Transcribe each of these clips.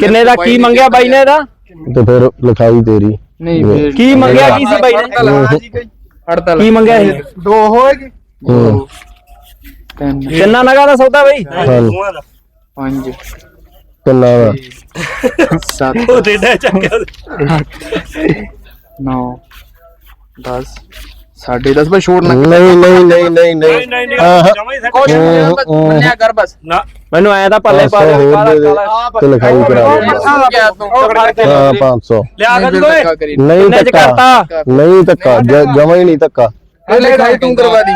ਕਿੰਨੇ ਦਾ? ਕੀ ਮੰਗਿਆ ਬਾਈ ਨੇ ਇਹਦਾ? ਤੇ ਫਿਰ ਲਿਖਾਈ ਤੇਰੀ। ਨਹੀਂ ਫੇਰ ਕੀ ਮੰਗਿਆ ਕੀ ਸੀ ਬਾਈ ਨੇ? ਹੜਤਾਲ ਕੀ ਮੰਗਿਆ ਇਹ ਦੋ ਹੋਏਗੀ। ਹੂੰ। ਕਿੰਨਾ ਨਗਾ ਦਾ ਸੌਦਾ ਬਾਈ? ਪੰਜ। ਕਿੰਨਾ ਦਾ ਸੱਤ। ਉਹ ਦੇਦਾ ਚੱਕਿਆ ਨੌ। 10 ਸਾਢੇ 10 ਬਈ ਛੋੜ ਨਾ ਨਹੀਂ ਨਹੀਂ ਨਹੀਂ ਨਹੀਂ ਨਹੀਂ। ਆਹ, ਕੁਛ ਨਹੀਂ ਬਸ ਮੰਨਿਆ ਕਰ ਬਸ। ਮੈਨੂੰ ਐਂ ਤਾਂ ਪੱਲੇ ਪਾ ਦੇ ਤੇ ਲਿਖਾਈ ਕਰਾ ਦੇ। ਗਿਆ ਤੂੰ? ਹਾਂ 500 ਲਿਆ ਨਹੀਂ ਕਰ ਫਿਰ ਧੱਕਾ ਕਰੀ। ਨਹੀਂ ਕਿੰਨੇ ਚ ਧੱਕਾ। ਕਰਤਾ? ਨਹੀਂ ਧੱਕਾ। ਜਮਾਂ ਹੀ ਨਹੀਂ ਧੱਕਾ। ਇਹ ਲਿਖਾਈ ਤੂੰ ਕਰਵਾ ਦੀ।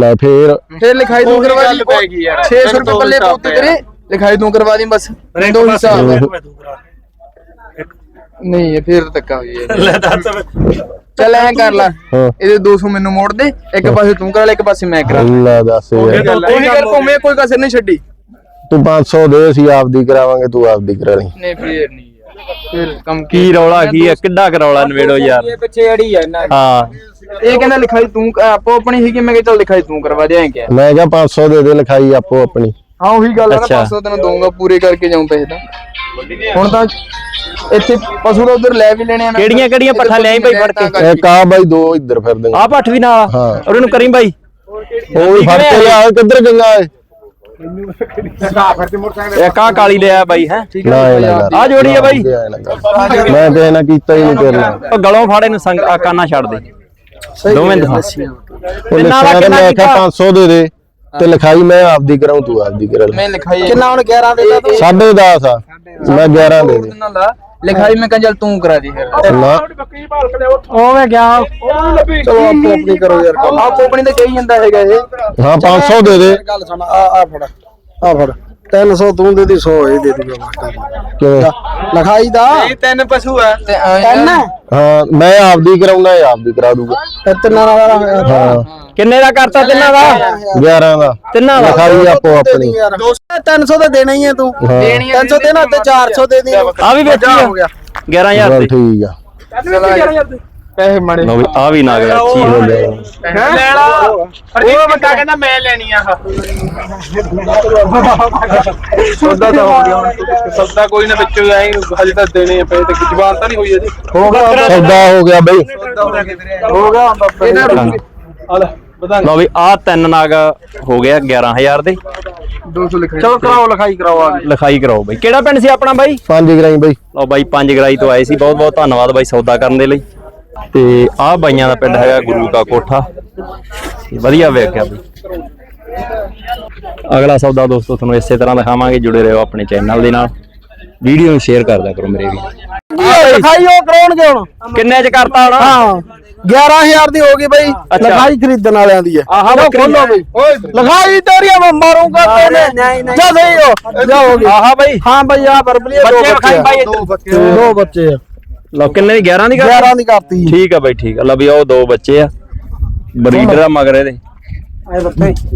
ਲੈ ਫੇਰ ਫੇਰ ਲਿਖਾਈ ਤੂੰ ਕਰਵਾ ਦੀ। 600 ਰੁਪਏ ਪੱਲੇ ਪੋਤੀ ਤੇਰੇ। ਲਿਖਾਈ ਤੂੰ ਕਰਵਾ ਦੀ ਬਸ। ਦੋ। ਹਿਸਾਬ ਨਹੀਂ ਇਹ ਫੇਰ ਧੱਕਾ ਹੋਈ ਹੈ ਲੈ ਦੱਸ। ਚੱਲ ਐਂ ਕਰ ਲੈ। ਹਾਂ। ਇਹਦੇ 200 ਮੈਨੂੰ ਮੋੜ ਦੇ। ਇੱਕ ਪਾਸੇ ਤੂੰ ਕਰਾ ਲੈ ਇੱਕ ਪਾਸੇ ਮੈਂ ਕਰਾ ਲਾਂ। ਅੱਲਾ ਦੱਸ ਯਾਰ। ਤੂੰ ਹੀ ਕਰ ਭੋਵੇਂ ਕੋਈ ਕਸਰ ਨਹੀਂ ਛੱਡੀ। ਤੂੰ 500 ਦੇ ਅਸੀਂ ਆਪਦੀ ਕਰਾਵਾਂਗੇ ਤੂੰ ਆਪਦੀ ਕਰਾ ਲਈ। ਨਹੀਂ ਫੇਰ ਨਹੀਂ ਯਾਰ। ਫੇਰ ਕੰਮ ਕੀ ਰੌਲਾ ਕੀ ਹੈ ਕਿੱਡਾ ਕਰੌਲਾ ਨਵੇੜੋ ਯਾਰ। ਪਿੱਛੇ ਅੜੀ ਹੈ ਨਾ ਹਾਂ। ਇਹ ਕਹਿੰਦਾ ਲਿਖਾਈ ਤੂੰ ਆਪੋ ਆਪਣੀ ਸੀਗੀ। ਮੈਂ ਕਿਹਾ ਚੱਲ ਲਿਖਾਈ ਤੂੰ ਕਰਵਾ ਦੇ ਐਂ ਕਿਹਾ। ਮੈਂ ਕਿਹਾ 500 ਦੇ ਦੇ ਲਿਖਾਈ ਆਪੋ ਆਪਣੀ। ਹਾਂ ਉਹੀ ਗੱਲ ਹੈ ਨਾ ਅੱਛਾ। 500 ਤੈਨੂੰ ਦਊਂਗਾ ਪੂਰੇ ਕਰਕੇ ਜਾਉਂ ਪੈਸੇ ਤਾਂ। ਹੁਣ ਤਾਂ ਇੱਥੇ ਪਸ਼ੂ ਦਾ ਉਧਰ ਲੈ ਵੀ ਲੈਣੇ ਆ ਨਾ। ਕਿਹੜੀਆਂ ਕਿਹੜੀਆਂ ਪੱਠਾ ਲਿਆਈ ਬਾਈ ਫੜ ਕੇ? ਇਹ ਕਾ ਬਾਈ ਦੋ ਇੱਧਰ ਫਿਰਦੇ ਆ। ਪੱਠ ਵੀ ਨਾਲ ਹਾਂ। ਔਰ ਇਹਨੂੰ ਕਰੀ ਬਾਈ? ਉਹ ਵੀ ਫੜ ਕੇ ਲਿਆ ਕਿੱਧਰ ਗੰਗਾ ਏ ਇੱਕ ਆ ਕਾਲੀ ਲਿਆ ਬਾਈ ਹੈ? ਨਾ ਇਹ ਨਾ ਕਰ। ਆ ਜੋੜੀ ਆ ਬਾਈ। ਇਹ ਨਾ ਕਰ। ਮੈਂ ਤੇ ਨਾ ਕੀਤਾ ਹੀ ਨਹੀਂ ਤੇਰੇ ਨਾਲ। ਉਹ ਗਲੋਂ ਫਾੜੇ ਨੂੰ ਸੰਗ ਆ ਕਾਨਾ ਛੱਡ ਦੇ। ਦੋਵੇਂ ਦਿਖਾ। ਉਹ ਕਿੰਨਾ ਦਾ ਲਿਖਿਆ ਕਿੰਨਾ ਮੈਂ ਕਿਹਾ ਕੀਤਾ? 500 ਦੇ ਦੇ। ਤੇ ਲਿਖਾਈ ਮੈਂ ਆਪਦੀ ਕਰਾਉਂ ਤੂੰ ਆਪਦੀ ਕਰਾ। ਲੈ ਮੈਂ ਲਿਖਾਈ ਕਿੰਨਾ ਹੁਣ 11 ਦੇ ਤਾ? ਸਾਢੇ 10 ਆ। ਮੈਂ 11 ਦੇ ਦੇ ਨਾਲ ਲਾ ਲਿਖਾਈ ਮੈਂ ਕਿਹਾ ਚੱਲ ਤੂੰ ਕਰਾ ਦੀ ਫਿਰ। ਨਾ ਓਵੇਂ ਗਿਆ। ਚਲੋ ਆਪੋ ਆਪਣੀ ਕਰੋ ਯਾਰ ਕੰਮ। ਆਪ ਆਪਣੀ ਤਾਂ ਕਹੀ ਜਾਂਦਾ ਹੈਗਾ ਇਹ। ਹਾਂ 500 ਦੇ ਦੇ। ਗੱਲ ਸੁਣ ਆ ਆ ਫੜ। ਆ ਫੜ। 300 ਤੂੰ ਦੇ ਦੀ 100 ਇਹ ਦੇ ਦੂਗਾ ਕਿਵੇਂ? ਲਿਖਾਈ ਦਾ? ਤਿੰਨ ਪਸ਼ੂ ਆ। ਤੇ ਤਿੰਨ? ਹਾਂ ਮੈਂ ਆਪਦੀ ਕਰਾਉਣਾ ਇਹ ਆਪਦੀ ਕਰਾ ਦੂਗਾ। ਤਿੰਨਾਂ ਦਾ ਹੋਇਆ ਹਾਂ। ਕਿੰਨੇ ਦਾ ਕਰਤਾ? ਤਿੰਨਾਂ ਦਾ? 11 ਦਾ। ਤਿੰਨਾਂ ਦਾ? ਲਿਖਾਈ ਆਪੋ ਆਪਣੀ। 300 ਤਾਂ ਦੇਣਾ ਹੀ ਹੈ ਤੂੰ। ਹਾਂ। 300 ਦੇਣਾ ਤੇ 400 ਦੇ ਦੀ ਆ ਵੀ ਵੇਚੀ ਆ। 11000 ਚੱਲ ਦੀ ਠੀਕ ਆ। ਪੈਸੇ ਮਾੜੇ ਵੀ ਆ ਵੀ ਨਾਗ ਅੱਛੀ ਹੋ। ਲੈ ਲਾ। ਉਹ ਬੰਦਾ ਕਹਿੰਦਾ ਮੈਂ ਲੈਣੀ ਆ। ਸੌਦਾ ਤਾਂ ਹੋ ਗਿਆ ਹੁਣ। ਸੌਦਾ ਕੋਈ ਨਾ ਵਿੱਚੋਂ ਆਏ ਹਜੇ ਤਾਂ ਦੇਣੇ ਆ ਪੈਸੇ ਤੇ ਜ਼ਬਾਨ ਤਾਂ ਨਹੀਂ ਹੋਈ ਅਜੇ। ਹੋ ਗਿਆ ਸੌਦਾ ਹੋ ਗਿਆ ਬਈ। ਹੋ ਗਿਆ। ਤਾਂ ਇਹਨਾਂ ਰੁਕ ਆ ਲੈ। ਵਧਾ ਲਓ ਵੀ ਆ ਤਿੰਨ ਨਾਗ ਹੋ ਗਿਆ 11000 ਦੇ। 200 ਲਿਖਾਈ ਚਲੋ ਕਰਾਓ ਲਿਖਾਈ ਕਰਾਓ ਆ ਲਿਖਾਈ ਕਰਾਓ ਬਾਈ। ਕਿਹੜਾ ਪਿੰਡ ਸੀ ਆਪਣਾ ਬਾਈ? 5 ਗ੍ਰਾਈ ਬਈ। ਲਓ ਬਾਈ ਪੰਜ ਗਰਾਈ ਤੋਂ ਆਏ ਸੀ। ਬਹੁਤ ਬਹੁਤ ਧੰਨਵਾਦ ਬਾਈ ਸੌਦਾ ਕਰਨ ਦੇ ਲਈ। ਤੇ ਆਹ ਬਾਈਆਂ ਦਾ ਪਿੰਡ ਹੈਗਾ ਗੁਰੂ ਕਾ ਕੋਠਾ। ਵਧੀਆ ਵੇਖਿਆ ਬਈ। ਅਗਲਾ ਸੌਦਾ ਦੋਸਤੋ ਤੁਹਾਨੂੰ ਇਸੇ ਤਰ੍ਹਾਂ ਦਿਖਾਵਾਂਗੇ। ਜੁੜੇ ਰਹੋ ਆਪਣੇ ਚੈਨਲ ਦੇ ਨਾਲ। ਵੀਡੀਓ ਨੂੰ ਸ਼ੇਅਰ ਕਰ ਦਿਆ ਕਰੋ ਮੇਰੇ ਵੀ। ਲਿਖਾਈ ਉਹ ਕਰਾਉਣਗੇ ਹੁਣ। ਕਿੰਨੇ ਚ ਕਰਤਾ ਹੁਣ? ਹਾਂ। 11000 ਦੀ ਹੋ ਗਈ ਬਈ। ਲਿਖਾਈ ਖਰੀਦਣ ਵਾਲਿਆਂ ਦੀ ਹੈ। ਆਹ ਖੋਲੋ ਬਈ। ਲਿਖਾਈ ਤੇਰੀ ਮੈਂ ਮਾਰੂੰਗਾ ਤੇਨੇ। ਜਾ ਸਹੀ ਹੋ। ਜਾ ਹੋ ਗਈ। ਆਹ ਬਾਈ। ਹਾਂ ਬਈ ਆ ਬਰਬਲੀ ਦੋ ਬੱਚੇ ਬੱਚੇ ਬਾਈ। ਆ। ਇੱਧਰ ਦੋ ਬੱਚੇ ਆ। ਲਓ ਕਿੰਨੇ ਦੀ? 11 ਦੀ ਕਰਤਾ? 11 ਦੀ ਕਰਤੀ। ਠੀਕ ਆ ਬਾਈ ਠੀਕ ਆ। ਲਓ ਵੀ ਉਹ ਦੋ ਬੱਚੇ ਆ। ਬਰੀਡਰ ਆ ਮਗਰ ਇਹਦੇ।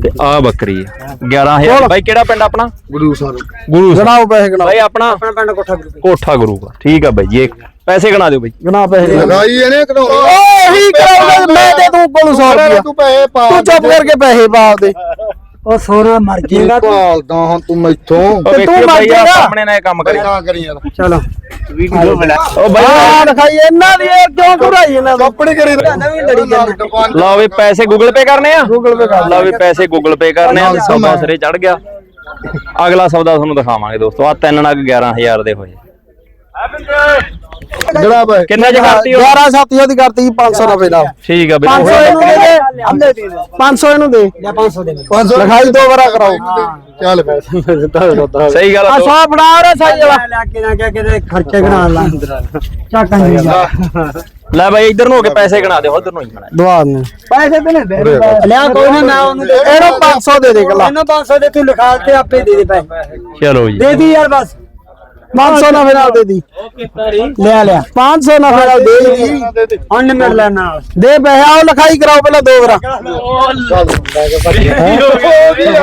ਤੇ ਆ ਬੱਕਰੀ ਆ। 11000 ਬਾਈ ਕਿਹੜਾ ਪਿੰਡ ਆਪਣਾ? ਗੁਰੂ ਸਰ ਗੁਰੂ ਗਣਾਓ। ਬਾਈ ਆਪਣਾ ਪਿੰਡ ਕੋਠਾ ਕੋਠਾ ਗੁਰੂ ਦਾ। ਠੀਕ ਆ ਬਾਈ ਜੀ ਇਹ ਪੈਸੇ ਗਣਾ ਦਿਓ ਬਾਈ। ਗਣਾ ਪੈਸੇ। ਲਿਖਾਈ ਇਹਨੇ ਕਢਾਉਣੀ ਉਹੀ ਕਰਾਉਂਦਾ ਮੈਂ ਤੇ ਤੂੰ ਕੋਲ 100 ਰੁਪਿਆ ਤੂੰ ਪੈਸੇ ਪਾ ਤੂੰ ਚੁੱਪ ਕਰਕੇ ਪੈਸੇ ਪਾ ਦੇ। ਉਹ ਸੋਨਾ ਮਰ ਜਾਏਗਾ ਭਾਲਦਾ ਹਾਂ ਤੂੰ ਮੈਥੋਂ। ਤੇ ਤੂੰ ਮਰ ਬਾਈ ਆ ਜਾਏਗਾ। ਸਾਹਮਣੇ ਨਾਲ ਇਹ ਕੰਮ ਕਰੀ। ਨਾ ਕਰੀ ਯਾਰ। ਚਲੋ। ਵੀਡੀਓ ਬਣਾ। ਉਹ ਬਾਈ ਹਾਂ ਲਿਖਾਈ ਇਹਨਾਂ ਦੀ ਇਹ ਕਿਉਂ ਘੁਰਾਈ ਇਹਨਾਂ ਦੀ? ਆਪਣੀ ਕਰੀ ਨਵੀਂ ਲੜੀ ਜਾਂਦੇ। ਲਓ ਵੀ ਪੈਸੇ ਗੂਗਲ ਪੇ ਕਰਨੇ ਆ? ਗੂਗਲ ਪੇ ਕਰ। ਲਓ ਵੀ ਪੈਸੇ ਗੂਗਲ ਪੇ ਕਰਨੇ ਆ ਸੌਦਾ ਸਿਰੇ ਚੜ ਗਿਆ। ਅਗਲਾ ਸੌਦਾ ਤੁਹਾਨੂੰ ਦਿਖਾਵਾਂਗੇ ਦੋਸਤੋ। ਆ ਤਿੰਨ ਨਗ 11000 ਦੇ ਹੋਏ। ਜਿਹੜਾ ਬਈ ਕਿੰਨੇ ਚ ਕਰਤੀ ਉਹ? 11 ਸਾਥੀਆਂ ਦੀ ਕਰਤੀ 500 ਰੁਪਏ ਨਾਲ। ਠੀਕ ਆ 500 ਬਈ ਇਹਨੂੰ ਦੇ ਦੇ। 500 ਇਹਨੂੰ ਦੇ ਜਾਂ 500 ਦੇ। ਲਿਖਾਈ ਦੋ ਵਾਰਾ ਕਰਾਓ। ਚੱਲ ਪੈਸੇ ਸਹੀ ਗੱਲ ਆ ਆ ਸੌ ਫੜਾ ਰੇ ਸਾਈ ਵਾਲਾ ਲੈ ਕੇ ਨਾ ਕਿ ਕਿਤੇ ਖਰਚੇ ਗਣਾ ਲਾ। ਚੱਕ ਲੈ ਬਾਈ ਇਧਰ ਨੂੰ ਹੋ ਕੇ ਪੈਸੇ ਗਣਾ ਦਿਓ ਉਧਰ ਨੂੰ ਹੀ ਗਣਾ ਦਵਾ ਨੇ ਪੈਸੇ ਤੇ ਨਹੀਂ ਦੇ ਲਿਆ ਕੋਈ ਨਾ ਮੈਂ ਉਹਨੂੰ ਇਹਨੂੰ 500 ਦੇ ਦੇ ਗੱਲਾਂ ਇਹਨੂੰ 500 ਦੇ ਤੂੰ ਲਿਖਾ ਆਪੇ ਦੇ ਦੇ ਪੈਸੇ। ਚਲੋ ਜੀ। ਦੇ ਦੀ ਯਾਰ ਬਸ। 500 ਨਾ ਫਿਰ ਦੇ। ਦੀ ਲੈ ਲਿਆ 500 ਨਾ ਫਿਰ ਦੇ ਦੀ। ਹੁਣ ਮਿਲ ਲੈ ਨਾਲ। ਦੇ ਪੈਸੇ ਆਓ ਲਿਖਾਈ ਕਰਾਓ ਪਹਿਲਾਂ ਦੋ ਵਾਰਾ।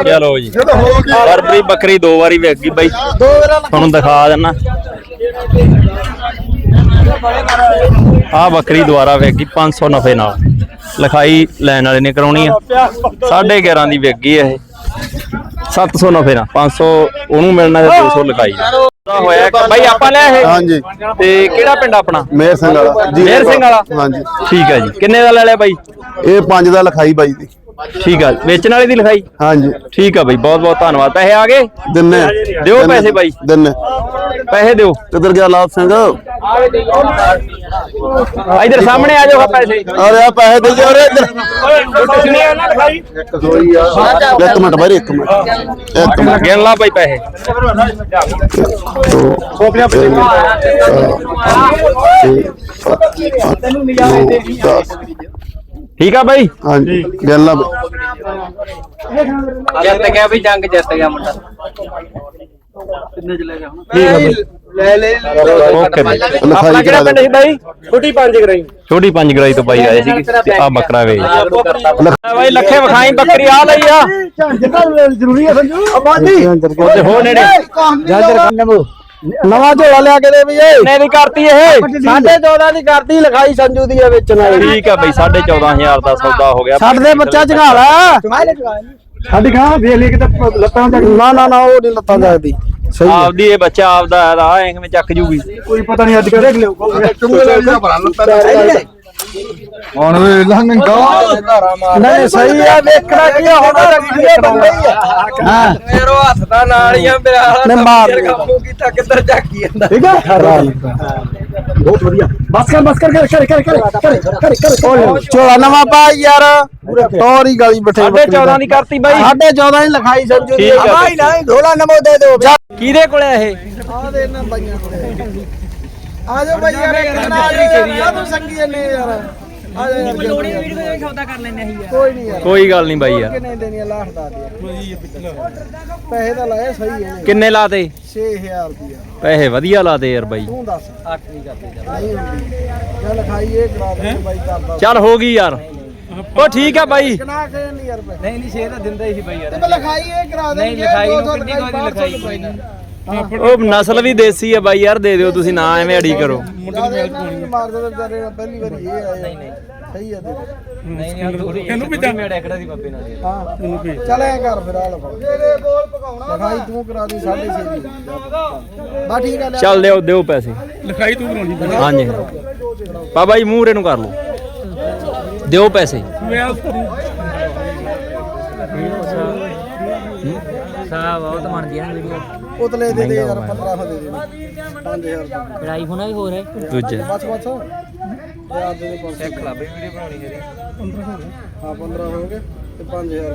ਚਲੋ। ਜੀ। ਬਰਬਰੀ ਬੱਕਰੀ ਦੋ ਵਾਰੀ ਵੇਖ ਗਈ ਬਾਈ। ਦੋ ਵਾਰਾ ਤੁਹਾਨੂੰ ਦਿਖਾ ਦਿੰਨਾ। ਆ ਬੱਕਰੀ ਦੁਆਰਾ ਵੇਖ ਗਈ 500 ਨਫੇ ਨਾਲ। ਲਿਖਾਈ ਲੈਣ ਵਾਲੇ ਨੇ ਕਰਾਉਣੀ ਆ। 11.5 ਦੀ ਵੇਖ ਗਈ ਇਹ। 700 ਨਫੇ ਨਾਲ। 500 ਉਹਨੂੰ ਮਿਲਣਾ ਤੇ 200 ਲਿਖਾਈ। ਹੋਇਆ ਬਾਈ ਆਪਾਂ ਲਿਆ ਇਹ? ਹਾਂਜੀ। ਤੇ ਕਿਹੜਾ ਪਿੰਡ ਆਪਣਾ? ਮੇਰ ਸਿੰਘ ਵਾਲਾ। ਜੀ ਮੇਰ ਸਿੰਘ ਵਾਲਾ? ਹਾਂਜੀ। ਠੀਕ ਹੈ ਜੀ। ਕਿੰਨੇ ਦਾ ਲੈ ਲਿਆ ਬਾਈ? ਇਹ ਪੰਜ ਦਾ ਲਿਖਾਈ ਬਾਈ ਦੀ। ਠੀਕ ਆ ਵੇਚਣ ਵਾਲੇ ਦੀ ਲਿਖਾਈ? ਹਾਂਜੀ। ਠੀਕ ਆ ਬਾਈ ਬਹੁਤ ਬਹੁਤ ਧੰਨਵਾਦ। ਪੈਸੇ ਆ ਗਏ? ਦਿੰਨੇ ਦਿਓ ਪੈਸੇ ਬਾਈ। ਦਿੰਨੇ। ਪੈਸੇ ਦਿਓ। ਕਿੱਧਰ ਗਿਆ ਲਾਭ ਸਿੰਘ? ਇਧਰ ਸਾਹਮਣੇ ਆ ਜਾਓ ਪੈਸੇ। ਅਰੇ ਆ ਪੈਸੇ ਦੇ ਜਾ ਰੇ ਇੱਧਰ। ਕਿੰਨੇ ਆ ਨਾ ਲਿਖਾਈ ਇੱਕ ਮਿੰਟ ਬਾਈ ਇੱਕ ਮਿੰਟ। ਇੱਕ ਮਿੰਟ। ਗਿਣ ਲਾ ਬਾਈ ਪੈਸੇ। ਕੋਪੀਆਂ ਪਿੱਛੇ ਤੈਨੂੰ ਨਿਗਾਹ ਦੇ ਠੀਕ ਆ ਬਾਈ ਹਾਂਜੀ ਗੱਲ ਆ ਬਾਈ। ਜਿੱਤ ਗਿਆ ਵੀ ਜੰਗ ਜਿੱਤ ਗਿਆ ਮੁੰਡਾ ਲੈ ਲੈ ਓਕੇ ਬਾਈ ਆਪਣਾ ਕਿਹੜਾ ਪਿੰਡ ਸੀ ਬਾਈ ਛੋਟੀ ਪੰਜ ਕਰਾਈ ਛੋਟੀ ਪੰਜ ਗਰਾਈ ਤੋਂ ਬਾਈ ਆਏ ਸੀ ਤੇ ਆ ਬੱਕਰਾ ਵੇਚ ਬਾਈ ਲੱਖੇ ਵਿਖਾਈ ਬੱਕਰੀ ਆ ਲਈ ਆ ਜ਼ਰੂਰੀ ਹੈ ਸੰਜੂ ਆਬਾਦੀ ਤੇ ਹੋ ਨੇੜੇ ਨਵਾਂ ਝੋਲਾ ਲਿਆ ਕੇ ਦੇ ਵੀ ਏ ਕਿੰਨੇ ਦੀ ਕਰਤੀ ਇਹ। ਸਾਢੇ 14 ਦੀ ਕਰਤੀ ਲਿਖਾਈ ਸੰਜੂ ਦੀ ਹੈ ਵੇਚਣ ਵਾਲੀ ਠੀਕ ਆ ਬਾਈ 14500 ਦਾ ਸੌਦਾ ਹੋ ਗਿਆ। ਛੱਡ ਦੇ ਬੱਚਾ ਝਗਾ ਲੈ ਸਾਡੀ ਗਾਂ ਵੇਖ ਲਈ ਕਿਤੇ ਲੱਤਾਂ ਤੱਕ ਨਾ ਨਾ ਨਾ ਉਹ ਨਹੀਂ ਲੱਤਾਂ ਜਾਂਦੀ ਸਹੀ ਆਪਦੀ ਇਹ ਬੱਚਾ ਆਪਦਾ ਆ ਐ ਕਿਵੇਂ ਚੱਕ ਜੂਗੀ। ਕੋਈ ਪਤਾ ਨਹੀਂ ਅੱਜ ਕੱਲ੍ਹ ਦੇਖ ਲਿਓ। ਹੁਣ ਵੇਲਾ ਨੰਗਾ ਨਹੀਂ ਸਹੀ ਆ ਵੇਖਣਾ ਕੀ ਹੁਣ ਰੱਖੀਏ ਬੰਦੇ ਹੀ ਆ। ਹਾਂ। ਮੇਰੋ ਹੱਥ ਦਾ ਨਾਲ ਹੀ ਆ ਮੇਰਾ ਨੇ ਮਾਰ ਕਾਬੂ ਕੀਤਾ ਕਿੱਧਰ ਜਾਕੀ ਜਾਂਦਾ। ਠੀਕ ਆ? ਬਹੁਤ ਵਧੀਆ। ਬਸ ਕਰ ਬਸ ਕਰ ਕਰ ਕਰ ਕਰ ਕਰ ਕਰ ਕਰ ਚੋਲਾ ਨਵਾਂ ਪਾ ਯਾਰ। ਤੋਰੀ ਗਲੀ ਬਠੇ 14 ਦੀ। ਕਰਤੀ ਬਾਈ। 14 ਹੀ ਲਿਖਾਈ ਸੰਜੂ ਦੀ ਬਾਈ ਨਾ ਢੋਲਾ ਨਮੋ ਦੇ ਦਿਓ। ਕਿਹਦੇ ਕੋਲ ਇਹ? ਆ ਦੇ ਨਾ ਬਾਈਆਂ ਆ ਜਾਓ ਬਾਈ ਯਾਰ ਇੱਕ ਦਿਨ ਆ ਯਾਰ ਤੂੰ ਸੰਗੀ ਨੇ ਯਾਰ। ਆ ਜਾ ਯਾਰ ਲੋੜੀ ਵੀਡੀਓ ਦੇ ਸੌਦਾ ਕਰ ਲੈਣੇ ਅਸੀਂ ਕੋਈ ਨਹੀਂ ਯਾਰ। ਕੋਈ ਗੱਲ ਨਹੀਂ ਬਾਈ ਯਾਰ। ਕਿੰਨੇ ਦੇਣੀ ਆ ਲਾਖ ਦਾ ਦੇ। ਪੈਸੇ ਤਾਂ ਲਾਏ ਸਹੀ ਹੈ ਕਿੰਨੇ ਲਾਤੇ 6000 ਰੁਪਿਆ ਪੈਸੇ ਵਧੀਆ ਲਾਤੇ ਯਾਰ ਬਾਈ। ਤੂੰ ਦੱਸ। 8 ਨਹੀਂ ਕਰਦੇ ਨਹੀਂ ਹੁੰਦੀ। ਚੱਲ ਖਾਈ ਇਹ ਕਰਾ ਦੇ ਬਾਈ ਕਰਦਾ ਚੱਲ ਹੋ ਗਈ ਯਾਰ। ਉਹ ਠੀਕ ਆ ਬਾਈ। ਕਿਨਾ ਕੇ ਨਹੀਂ ਯਾਰ ਪੈਸੇ ਨਹੀਂ ਨਹੀਂ ਛੇ ਤਾਂ ਦਿੰਦਾ ਹੀ ਸੀ ਬਾਈ ਯਾਰ। ਤੇ ਮੈਂ ਲਿਖਾਈ ਇਹ ਕਰਾ ਦੇ ਨਹੀਂ ਲਿਖਾਈ ਨੂੰ ਕਿੰਨੀ ਕੋਈ ਲਿਖਾਈ ਉਹ ਨਸਲ ਵੀ ਦੇਸੀ ਆ ਬਾਈ ਯਾਰ ਦੇ ਦਿਓ ਤੁਸੀਂ ਨਾ ਐਵੇਂ ਅੜੀ ਕਰੋ। ਮਾਰ ਦੇ ਵਿਚਾਰੇ ਨਾਲ ਪਹਿਲੀ ਵਾਰੀ ਇਹ ਆਏ ਨਹੀਂ ਨਹੀਂ। ਸਹੀ ਆ ਦੇ ਨਹੀਂ ਨਹੀਂ ਥੋੜੀ ਇਹਨੂੰ ਵੀ ਮੇੜਾ ਕਿਹੜਾ ਦੀ ਬਾਬੇ ਨਾਲ ਹਾਂ ਚੱਲ ਐ ਕਰ ਫਿਰ ਆ ਲਫਾ ਤੇਰੇ ਬੋਲ ਪਕਾਉਣਾ ਲਿਖਾਈ ਤੂੰ ਕਰਾ ਦੀ 6.5 ਦੀ। ਬਾ ਠੀਕ ਆ ਲੈ। ਚੱਲ ਦਿਓ ਦਿਓ ਪੈਸੇ। ਲਿਖਾਈ ਤੂੰ ਕਰਾਉਣੀ ਹਾਂਜੀ। ਬਾਬਾ ਜੀ ਮੂਹਰੇ ਨੂੰ ਕਰ ਲਓ। ਦਿਓ ਪੈਸੇ। ਸਾਹ ਬਹੁਤ ਬਣਦੀ ਹੈ ਵੀਡੀਓ। ਉਤਲੇ ਦੇ ਦੇ ਯਾਰ 1500 ਦੇ ਦੇ 5000 ਲੜਾਈ ਹੋਣਾ ਵੀ ਹੋ। ਰਿਹਾ ਦੂਜਾ। ਬਸ ਬਸ। ਯਾਰ ਦੇ ਦੇ 500 ਇੱਕ ਲੱਭੇ ਵੀਡੀਓ ਬਣਾਉਣੀ ਤੇਰੀ ਹਾਂ 15 ਹੋ ਗਏ ਤੇ 5000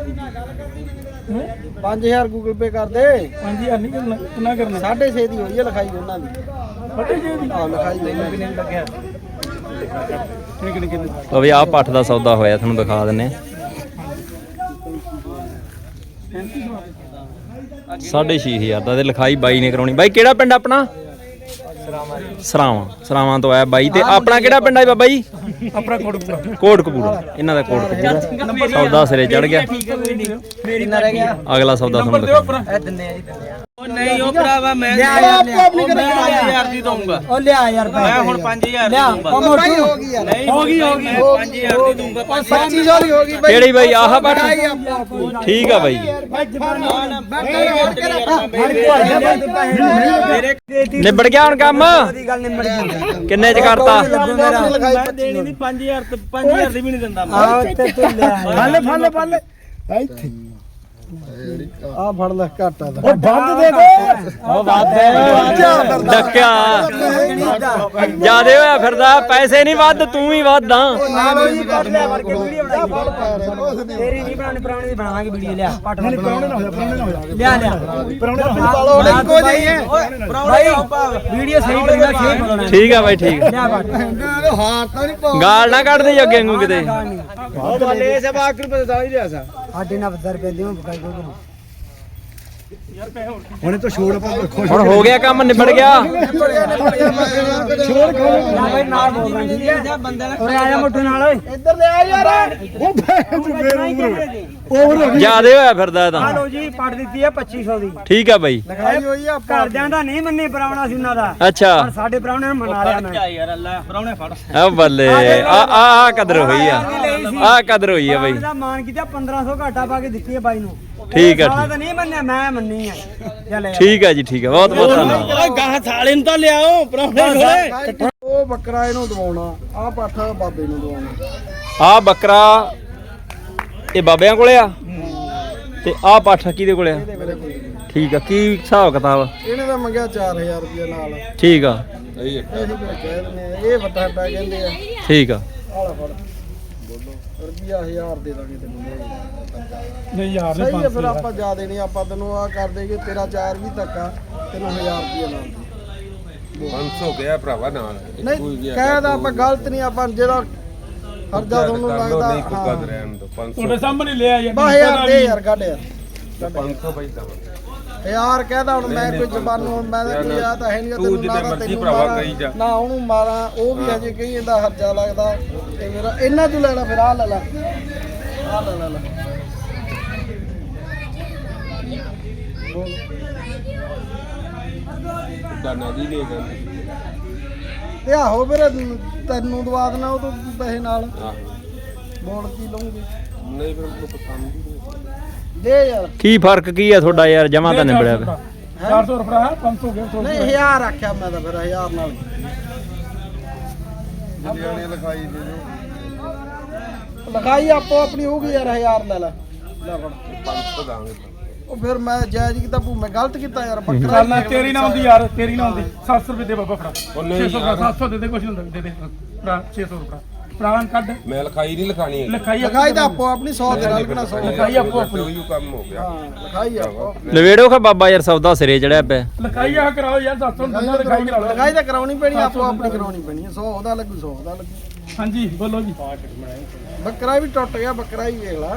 5000 ਗੂਗਲ ਪੇ ਕਰ ਦੇ। 5000 ਨਹੀਂ ਕਰਨਾ ਕਿੰਨਾ ਕਰਨਾ? 6.5 ਦੀ ਹੋਈ ਹੈ ਲਿਖਾਈ ਉਹਨਾਂ ਦੀ। ਹਾਂ ਲਿਖਾਈ ਉਹਨਾਂ ਦੀ ਲੱਗਿਆ। ਕਿੰਨੇ ਕਿੰਨੇ ਕਿੰਨੇ ਉਹ ਵੀ ਆਹ ਪੱਠ ਦਾ ਸੌਦਾ ਹੋਇਆ ਤੁਹਾਨੂੰ ਦਿਖਾ ਦਿੰਨੇ ਆ ਸਾਢੇ ਛੇ ਹਜ਼ਾਰ ਦਾ ਤੇ ਲਿਖਾਈ ਬਾਈ ਨੇ ਕਰਾਉਣੀ। ਬਾਈ ਕਿਹੜਾ ਪਿੰਡ ਆਪਣਾ? ਸਰਾਵਾਂ। ਸਰਾਵਾਂ ਤੋਂ ਆਇਆ ਬਾਈ ਤੇ ਆਪਣਾ ਕਿਹੜਾ ਪਿੰਡ ਹੈ ਬਾਬਾ ਜੀ? ਆਪਣਾ ਕੋਡ ਪੂਰਾ ਕੋਟ ਕਪੂਰਾ ਇਹਨਾਂ ਦਾ ਕੋਟ ਕਪੂਰਾ ਸੌਦਾ ਸਿਰੇ ਚੜ ਗਿਆ। ਮੇਰੀ ਨਾ ਰਹਿ ਗਿਆ? ਅਗਲਾ ਸੌਦਾ ਤੁਹਾਨੂੰ ਦਿੰਨੇ ਆ ਜੀ ਨਹੀਂ ਉਹ ਭਰਾਵਾ ਮੈਂ ਆਪਣੀ ਕਰਾ 5000 ਦੀ ਦਊਂਗਾ। ਉਹ ਲਿਆ ਯਾਰ ਮੈਂ ਹੁਣ 5000 ਦੀ ਦਊਂਗਾ। ਉਹ ਭਾਈ ਹੋ ਗਈ ਯਾਰ ਨਹੀਂ ਹੋ ਗਈ ਹੋ ਗਈ। 5000 ਦੀ ਦਊਂਗਾ। 2500 ਦੀ ਹੋ ਗਈ ਬਾਈ ਕਿਹੜੀ ਬਾਈ ਆਹ ਪੱਠ ਲਿਖਾਈ ਆਪਾਂ ਕੋਈ ਠੀਕ ਆ ਬਾਈ ਨਿਬੜ ਗਿਆ ਹੁਣ ਕੰਮ? ਕਿੰਨੇ ਚ ਕਰਤਾ? ਦੇਣੀ ਨਹੀਂ 5000 ਤੇ 5000 ਦੀ ਵੀ ਨਹੀਂ ਦਿੰਦਾ ਮੈਂ। ਆ ਤੇ ਤੂੰ ਲਿਆ। ਫੜ ਲੈ ਫੜ ਲੈ ਫੜ ਲੈ। ਇੱਥੇ। ਆ ਫੜ ਲੈ ਘਾਟਾ ਦਾ। ਉਹ ਬੰਦ ਦੇ ਦੇ। ਉਹ ਵੱਧ ਡੱਕਿਆ ਜਿਆਦੇ ਹੋਇਆ ਫਿਰਦਾ ਪੈਸੇ ਨਹੀਂ ਵੱਧ ਤੂੰ ਹੀ ਵੱਧ ਆ। ਆਲੋ ਜੀ ਕਰ ਲਿਆ ਵਰ ਕੇ ਵੀਡੀਓ ਬਣਾਈ। ਤੇਰੀ ਨਹੀਂ ਬਣਾਉਣੀ ਪੁਰਾਣੀ ਦੀ ਬਣਾਵਾਂਗੇ ਵੀਡੀਓ ਲਿਆ। ਪੱਟ ਨਹੀਂ ਪਰੌਣੇ ਨਾ ਹੋ ਜਾ ਪਰੌਣੇ ਨਾ ਹੋ ਜਾ ਲਿਆ। ਲਿਆ ਪਰੌਣੇ ਨਾ ਪਾਲੋ ਇੱਕੋ ਜਿਹੀ ਹੈ ਭਾਈ ਵੀਡੀਓ ਸਹੀ ਬਣਨਾ ਸਹੀ ਬਣਾਉਣਾ ਠੀਕ ਆ ਬਾਈ ਠੀਕ ਆ। ਲਿਆ ਪੱਟ ਹਾਰ ਤਾਂ ਨਹੀਂ ਪਾ ਗਾਲ ਨਾ ਕੱਢ ਦੇ ਅੱਗੇ ਨੂੰ ਕਿਤੇ। ਲੈ ਸੇ ਬਾਕਰ ਪਤਾ ਤਾਂ ਹੀ ਰਿਹਾ ਸਾ। આઠ ના હજાર રૂપિયા દેવું ભાઈ ਹੁਣੇ ਤਾਂ ਛੋੜ ਆਪਾਂ ਖੁਸ਼ ਹੁਣ ਹੋ ਗਿਆ ਕੰਮ ਨਿਬੜ ਗਿਆ। ਭਾਈ ਨਾਲ ਬੋਲਣਾ ਠੀਕ ਹੈ ਜਾ ਬੰਦੇ ਨਾਲ ਉਰੇ ਆ ਜਾ ਮੋਟੂ ਨਾਲ ਓਏ। ਇੱਧਰ ਲੈ ਆ ਯਾਰ। ਉਹ ਭੈਣ ਤੂੰ ਫੇਰ ਓਵਰ ਹੋ ਗਈ। ਜਿਆਦੇ ਹੋਇਆ ਫਿਰਦਾ ਇਹ ਤਾਂ। ਲਓ ਜੀ ਪੱਟ ਦਿੱਤੀ ਹੈ 2500 ਦੀ। ਠੀਕ ਆ ਬਾਈ। ਲਿਖਾਈ ਹੋਈ ਆ ਘਰਦਿਆਂ ਦਾ ਨਹੀਂ ਮੰਨੇ ਪਰਾਉਣਾ ਸੀ ਉਹਨਾਂ ਦਾ। ਅੱਛਾ। ਪਰ ਸਾਡੇ ਪਰਾਉਣੇ ਨੂੰ ਮਨਾ ਲਿਆ ਮੈਂ ਯਾਰ ਅੱਲਾ ਪਰੌਣੇ ਫੜ। ਆ ਬੱਲੇ ਆ ਆ ਆ ਕਦਰ ਹੋਈ ਆ। ਆ ਕਦਰ ਹੋਈ ਆ ਬਾਈ। ਦਾ ਮਾਨ ਕੀਤਾ 1500 ਘਾਟਾ ਪਾ ਕੇ ਦਿੱਤੀ ਹੈ ਬਾਈ ਨੂੰ। ਠੀਕ ਆ ਸਾਲਾ ਠੀਕ। ਤਾਂ ਨਹੀਂ ਮੰਨਿਆ ਮੈਂ ਮੰਨੀ ਆ। ਚੱਲ ਠੀਕ ਹੈ ਜੀ ਠੀਕ ਹੈ ਬਹੁਤ ਬਹੁਤ ਧੰਨਵਾਦ। ਗਾਹ ਸਾਲੇ ਨੂੰ ਤਾਂ ਲਿਆਓ ਪਰੌਂਠੇ ਖੋਲੇ। ਉਹ ਬੱਕਰਾ ਇਹਨੂੰ ਦਵਾਉਣਾ ਆ ਪੱਠ ਬਾਬੇ ਨੂੰ ਦਵਾਉਣਾ। ਆ ਬੱਕਰਾ ਇਹ ਬਾਬਿਆਂ ਕੋਲੇ ਆ? ਤੇ ਆ ਪੱਠ ਕਿਹਦੇ ਕੋਲੇ ਆ? ਠੀਕ ਆ ਕੀ ਹਿਸਾਬ ਕਿਤਾਬ ਇਹਨੇ ਤਾਂ ਮੰਗਿਆ 4000 ਰੁਪਏ ਨਾਲ। ਠੀਕ ਆ। ਇਹ ਵੱਡਾ ਵੱਡਾ ਕਹਿੰਦੇ ਆ। ਠੀਕ ਆ। ਆਲਾ ਫੜ। ਰੁਪਿਆ 1000 ਦੇ ਦਾਂਗੇ ਤੈਨੂੰ। ਨਹੀਂ ਯਾਰ ਸਹੀ ਹੈ ਫਿਰ ਆਪਾਂ ਜਿਆਦੇ ਨਹੀਂ ਆਪਾਂ ਤੈਨੂੰ ਆ ਕਰ ਦੇਗੇ ਤੇਰਾ ਚਾਰ ਵੀ ਧੱਕਾ ਤੈਨੂੰ 1000 ਰੁਪਏ ਨਾਲ ਦੇ। 500 ਗਿਆ ਭਰਾਵਾ ਨਾਲ। ਨਹੀਂ ਕਹਿਦਾ ਆਪਾਂ ਗਲਤ ਨਹੀਂ ਆਪਾਂ ਜਿਹੜਾ ਹਰਜਾ ਤੁਹਾਨੂੰ ਲੱਗਦਾ ਨਹੀਂ ਕੋਈ ਹਾਂ। ਕਦ ਰਹਿਣ ਦੋ 500 ਤੁਹਾਡੇ ਸਾਹਮਣੇ ਲਿਆ ਯਾਰ ਬਾ ਯਾਰ ਦੇ ਯਾਰ ਕੱਢ ਯਾਰ 500 ਬਾਈ ਦਵਾਂਗੇ ਯਾਰ ਕਹਿਦਾ ਹੁਣ ਮੈਂ ਕੋਈ ਜ਼ਬਾਨ ਹੁਣ ਮੈਂ ਤਾਂ ਕੋਈ ਆ ਤਾਂ ਹੈ ਨਹੀਂ ਤੂੰ ਤੈਨੂੰ ਜਿੱਦਾਂ ਨਾ ਮਰਜ਼ੀ ਭਰਾਵਾ ਜਾ। ਉਹਨੂੰ ਮਾਰਾਂ ਉਹ ਵੀ ਹਜੇ ਕਹੀ ਜਾਂਦਾ ਹਰਜਾ ਲੱਗਦਾ ਤੇ ਮੇਰਾ ਇਹਨਾਂ ਤੋਂ ਲੈਣਾ ਫਿਰ ਆ ਲੈ ਲੈ। ਆ ਲੈ ਲੈ। ਲੈ ਦਾਨਾ ਦੀ ਦੇ ਦਾਂ ਤੇ ਆਹੋ ਫਿਰ ਤੈਨੂੰ ਦਵਾ ਦੇਣਾ ਉਹ ਤੋਂ ਪੈਸੇ ਨਾਲ। ਆਹ। ਬੋਲ ਕੀ ਲਊਂਗੇ? ਨਹੀਂ ਫਿਰ ਮੈਨੂੰ ਪਸੰਦ ਹੀ ਨਹੀਂ ਦੇ ਯਾਰ। ਕੀ ਫ਼ਰਕ ਕੀ ਆ ਤੁਹਾਡਾ ਯਾਰ ਜਮਾ ਤਾਂ ਨਿਬੜਿਆ ਪਿਆ 400 ਰੁਪਏ। 500 ਗਿਆ ਥੋੜਾ ਨਹੀਂ 1000 ਆਖਿਆ ਮੈਂ ਤਾਂ ਫਿਰ 1000 ਨਾਲ। ਜਲਿਆਣੇ ਲਿਖਾਈ ਦੇ ਦਿਓ ਲਿਖਾਈ ਆਪੋ ਆਪਣੀ ਹੋਊਗੀ ਯਾਰ 1000 ਲੈ ਲੈ। ਲੈ ਫੜ। 500 ਦਾਂਗੇ। ਉਹ ਫਿਰ ਮੈਂ ਜਾਇਜ਼ ਕੀਤਾ ਭੂ ਮੈਂ ਗਲਤ ਕੀਤਾ ਯਾਰ ਬੱਕਰਾ ਨਾ ਤੇਰੀ ਨਾ ਹੁੰਦੀ ਯਾਰ ਤੇਰੀ ਨਾ ਹੁੰਦੀ। 700 ਰੁਪਏ ਦੇ ਬਾਬਾ ਫੜਾ। ਉਹ ਨਹੀਂ 600 ਯਾਰ। 700 ਦੇ ਦੇ ਕੁਛ ਨਹੀਂ ਹੁੰਦਾ। ਦੇ ਦੇ। ਫੜਾ 600 ਰੁਪਏ। ਫੜਾ ਕੱਢ। ਮੈਂ ਲਿਖਾਈ ਨਹੀਂ ਲਿਖਾਣੀ ਹੈ ਲਿਖਾਈ ਲਿਖਾਈ ਤਾਂ ਆਪੋ ਆਪਣੀ 100 ਦੇ ਨਾਲ ਕਿਹੜਾ 100 ਲਿਖਾਈ ਆਪੋ ਆਪਣੀ। ਉਹੀ ਕੰਮ ਹੋ ਗਿਆ। ਹਾਂ ਲਿਖਾਈ ਆਪੋ ਲਵੇੜੋ ਖਾ ਬਾਬਾ ਯਾਰ ਸੌਦਾ ਸਿਰੇ ਚੜਿਆ ਪਿਆ। ਲਿਖਾਈ ਆ ਕਰਾਓ ਯਾਰ 700 ਬੰਦਾ ਲਿਖਾਈ ਕਰਾ ਲਓ ਲਿਖਾਈ ਤਾਂ ਕਰਾਉਣੀ ਪੈਣੀ ਆਪੋ ਆਪਣੀ ਕਰਾਉਣੀ ਪੈਣੀ 100 ਉਹਦਾ ਲੱਗੂ 100 ਉਹਦਾ ਲੱਗੂ। ਹਾਂਜੀ ਬੋਲੋ ਜੀ। ਬੱਕਰਾ ਵੀ ਟੁੱਟ ਗਿਆ ਬੱਕਰਾ ਹੀ ਵੇਖ ਲੈ।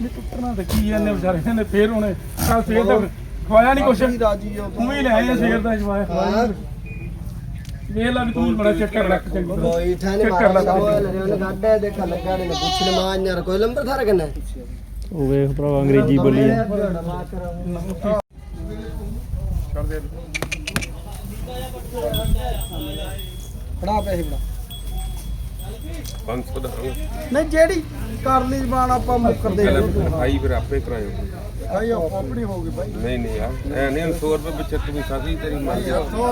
ਨਹੀਂ ਟੁੱਟਣਾ ਤੇ ਕੀ ਇਹਨੇ ਵਿਚਾਰੇ ਨੇ ਫੇਰ ਹੁਣੇ ਕੱਲ ਸਵੇਰ ਤੱਕ ਖਵਾਇਆ ਨਹੀਂ ਕੁਛ। ਰਾਜੀ ਤੂੰ ਵੀ ਲੈ ਆਇਆ ਸਵੇਰ ਦਾ ਜਵਾਇਆ ਖਵਾਇਆ ਨੀ। ਵੇਖ ਲੈ ਵੀ ਤੂੰ ਬੜਾ ਚੈੱਕ ਕਰ ਰੱਖ ਚੰਗੀ ਤਰ੍ਹਾਂ। ਚੈੱਕ ਕਰ ਲੈ ਗੱਡੇ ਦੇਖ ਲੱਗਾ ਨੇ ਪੁੱਛ ਲੈ ਮਾਂ ਯਾਰ ਕੋਈ ਲੰਬਰ ਥਾਰ ਕਰਨਾ ਉਹ ਵੇਖ ਭਰਾ ਅੰਗਰੇਜ਼ੀ ਬੋਲੀ ਆ। ਫੜਾ ਪੈਸੇ ਫੜਾ। 500 ਦਾਂਗੇ ਨਹੀਂ ਜਿਹੜੀ ਕਰ ਲਈ ਜ਼ਬਾਨ ਆਪਾਂ ਮੁੱਕਰਦੇ ਨਹੀਂ। ਲਿਖਾਈ ਫਿਰ ਆਪੇ ਕਰਾਇਓ। ਆਪੋ ਆਪਣੀ ਹੋ ਗਈ ਬਾਈ। ਨਹੀਂ ਨਹੀਂ ਯਾਰ ਐ ਨਹੀਂ 100 ਰੁਪਏ ਪਿੱਛੇ ਤੂੰ ਸਾਥੀ ਤੇਰੀ ਮਰਜ਼ੀ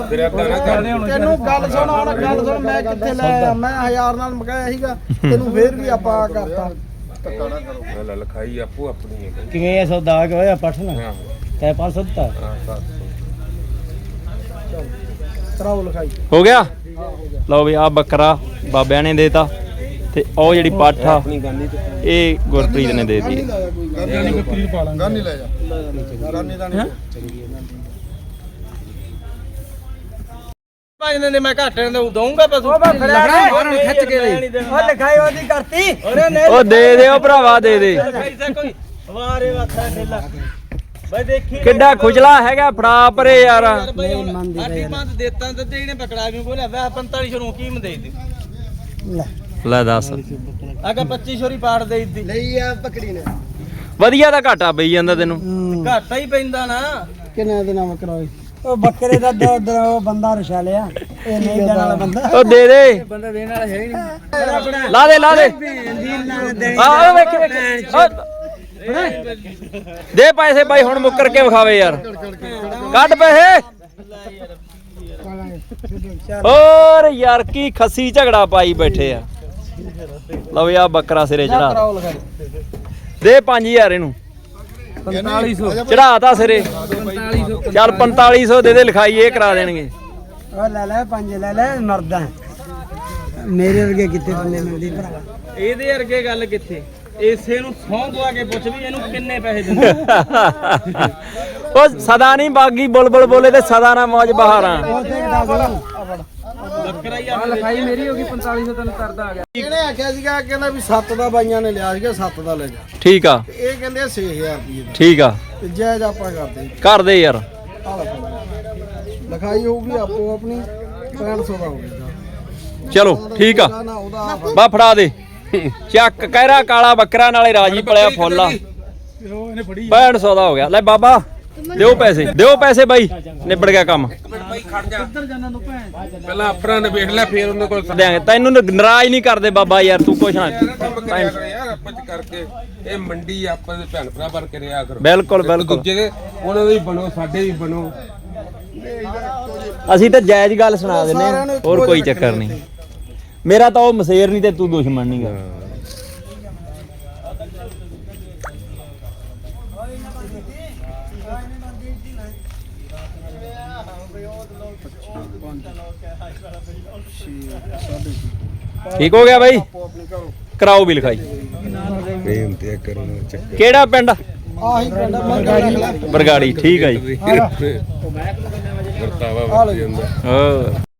ਤੇਰਾ ਏਦਾਂ ਨਾ ਕਰ। ਤੈਨੂੰ ਗੱਲ ਸੁਣ ਹੁਣ ਗੱਲ ਸੁਣ ਮੈਂ ਕਿੱਥੇ ਲੈ ਆਇਆ ਮੈਂ ਹਜ਼ਾਰ ਨਾਲ ਮਗਾਇਆ ਸੀਗਾ ਤੈਨੂੰ ਫੇਰ ਵੀ ਆਪਾਂ ਕਰਤਾ। ਧੱਕਾ ਨਾ ਕਰੋ ਮੈਂ ਲੈ ਲਿਖਾਈ ਆਪੋ ਆਪਣੀ ਹੈ ਕਿਵੇਂ ਸੌਦਾ? ਕਿ ਹੋਇਆ ਪੱਠ ਨਾ ਹਾਂ। ਤੈ 500 ਦਿੱਤਾ? ਹਾਂ 700 ਕਰਾਓ ਲਿਖਾਈ। ਹੋ ਗਿਆ? ਲਓ ਵੀ ਆ ਬੱਕਰਾ ਬਾਬਿਆਂ ਨੇ ਦੇਤਾ ਤੇ ਉਹ ਜਿਹੜੀ ਪੱਠ ਆ ਇਹ ਗੁਰਪ੍ਰੀਤ ਨੇ ਦੇਤੀ। ਪਾ ਲਾਂਗੇ ਲੈ ਜਾ। ਗਾਨੀ ਦਾ ਨਹੀਂ। ਪੰਜ ਦਿਨ ਦੇ ਮੈਂ ਘੱਟ ਦੇ ਦਊਂਗਾ ਪਸ਼ੂ ਖਿੱਚ ਕੇ ਦੇ। ਉਹ ਲਿਖਾਈ ਉਹਦੀ ਕਰਤੀ। ਉਹਨੇ ਨਹੀਂ ਉਹ ਦੇ ਭਰਾਵਾ ਦੇ ਦੇ। ਲਿਖਾਈ ਤਾਂ ਕੋਈ ਵਾਰੇ ਵਾਥਾ ਢਿੱਲਾ ਬਈ ਦੇਖੀ ਕਿੱਡਾ ਖੁਜਲਾ ਹੈਗਾ ਫੜਾ ਪਰੇ ਯਾਰ। ਆਠੀ ਪੰਜ ਦੇਤਾਂ ਤੇ ਇਹਨੇ ਪਕੜਾ ਕੇ ਬੋਲਿਆ ਵਾ 4500 ਨੂੰ ਕੀਮ ਦੇ ਦੇ ਲੈ। ਦੱਸ। ਆਗਾ 2500 ਹੀ ਪਾੜ ਦੇ ਦਿੱਤੀ? ਲਈ ਆ ਪਕੜੀ ਨੇ। ਵਧੀਆ ਦਾ ਘਾਟਾ ਪਈ ਜਾਂਦਾ ਤੈਨੂੰ। ਘਾਟਾ ਹੀ ਪੈਂਦਾ ਨਾ। ਕਿੰਨੇ ਦੇ ਨਾਮ ਕਰਾਓ ਉਹ ਬੱਕਰੇ ਦਾ ਉਹ ਬੰਦਾ ਰਸ਼ਾ ਲਿਆ। ਇਹ ਨਹੀਂ ਦੇਣ ਵਾਲਾ ਬੰਦਾ। ਉਹ ਦੇ ਦੇ। ਬੰਦਾ ਦੇਣ ਵਾਲਾ ਹੈ ਹੀ ਨਹੀਂ। ਲਾ ਦੇ ਲਾ ਦੇ। ਆ ਆ ਵੇਖ ਵੇਖ। ਆ। ਦੇ ਪੈਸੇ ਬਾਈ ਹੁਣ ਮੁੱਕਰ ਕੇ ਵਿਖਾਵੇ ਯਾਰ। ਕੱਢ ਪੈਸੇ। ਹੋਰ ਯਾਰ ਕੀ ਖੱਸੀ ਝਗੜਾ ਪਾਈ ਬੈਠੇ ਆ। ਲਓ ਆ ਬੱਕਰਾ ਸਿਰੇ ਚੜਾ ਦੇ 5000 ਇਹਨੂੰ। 4500 ਚੜਾਤਾ ਸਿਰੇ। ਚੱਲ 4500 ਦੇ ਦੇ ਲਿਖਾਈ ਇਹ ਕਰਾ ਦੇਣਗੇ। ਉਹ ਲੈ ਲੈ ਪੰਜ ਲੈ ਲੈ ਮਰਦਾ। ਮੇਰੇ ਵਰਗੇ ਕਿੱਥੇ ਬੰਦੇ ਮਿਲਦੀ ਭਰਾ? ਇਹਦੇ ਵਰਗੇ ਗੱਲ ਕਿੱਥੇ? ਇਸੇ ਨੂੰ ਸੌਂ ਦਵਾ ਕੇ ਪੁੱਛ ਵੀ ਇਹਨੂੰ ਕਿੰਨੇ ਪੈਸੇ ਦਿੰਦੇ ਉਹ ਸਦਾ ਨਹੀਂ ਬਾਗੀ ਬੁਲਬੁਲ ਬੋਲੇ ਤੇ ਸਦਾ ਨਾ ਮੌਜ ਬਹਾਰਾਂ। ਬੱਕਰਾ ਹੀ ਆ ਲਿਖਾਈ ਮੇਰੀ ਹੋ ਗਈ 4500 ਤੈਨੂੰ ਕਰਦਾ ਆ ਗਿਆ। ਇਹਨੇ ਆਖਿਆ ਸੀਗਾ ਕਹਿੰਦਾ ਵੀ 7 ਦਾ ਬਾਈਆਂ ਨੇ ਲਿਆ ਸੀਗਾ 7 ਦਾ ਲੈ ਜਾ। ਠੀਕ ਆ। ਤੇ ਇਹ ਕਹਿੰਦੇ 6000 ਰੁਪਏ ਦਾ। ਠੀਕ ਆ। ਤੇ ਜਾਇਜ਼ ਆਪਾਂ ਕਰਦੇ ਕਰ ਦੇ ਯਾਰ। ਆ ਲੈ ਫੜ। ਲਿਖਾਈ ਹੋਊਗੀ ਆਪੋ ਆਪਣੀ 6500 ਦਾ ਹੋ ਗਿਆ। ਚਲੋ ਠੀਕ ਆ। ਨਾ ਉਹਦਾ ਬਾ ਫੜਾ ਦੇ। ਚੱਕ ਕਹਿਰਾ ਕਾਲਾ ਬੱਕਰਾ ਨਾਲੇ ਰਾਜੀ ਪਲਿਆ ਫੁੱਲ ਆ। ਇਹਨੇ ਫੜੀ 6500 ਦਾ ਹੋ ਗਿਆ। ਲੈ ਬਾਬਾ ਦਿਓ ਪੈਸੇ ਦਿਓ ਪੈਸੇ ਬਾਈ। ਨਿਬੜ ਗਿਆ ਕੰਮ। ਪਹਿਲਾਂ ਆਪਣਾ ਨੇ ਵੇਖ ਲੈ ਫੇਰ ਉਹਨਾਂ ਕੋਲ ਦਿਆਂਗੇ ਤੈਨੂੰ ਨਾਰਾਜ਼ ਨਹੀਂ ਕਰਦੇ ਬਾਬਾ ਯਾਰ ਤੂੰ ਕੁਛ ਨਾ ਯਾਰ ਆਪਸ ਚ ਕਰਕੇ। ਇਹ ਮੰਡੀ ਆਪਸ ਦੇ ਭੈਣ ਭਰਾ ਬਣ ਕੇ ਰਿਹਾ ਕਰੋ। ਬਿਲਕੁਲ ਬਿਲਕੁਲ। ਦੂਜੇ ਦੇ ਉਹਨਾਂ ਦੇ ਵੀ ਬਣੋ ਸਾਡੇ ਵੀ ਬਣੋ। ਅਸੀਂ ਤਾਂ ਜਾਇਜ਼ ਗੱਲ ਸੁਣਾ ਦਿੰਨੇ ਹੋਰ ਕੋਈ ਚੱਕਰ ਨਹੀਂ। ਮੇਰਾ ਤਾਂ ਉਹ ਮਸੇਰ ਨਹੀਂ ਤੇ ਤੂੰ ਦੁਸ਼ਮਣ ਨਹੀਂਗਾ ਠੀਕ ਹੋ ਗਿਆ ਬਾਈ? ਕਰਾਓ ਵੀ ਲਿਖਾਈ ਬੇਨਤੀ ਕਿਹੜਾ ਪਿੰਡ? ਆਹੀ ਪਿੰਡ ਮੰਗਾੜੀ ਬਰਗਾੜੀ ਠੀਕ ਹੈ ਜੀ। ਵਰਤਾਵਾ ਵਰਤੀ ਜਾਂਦਾ ਹਾਂ।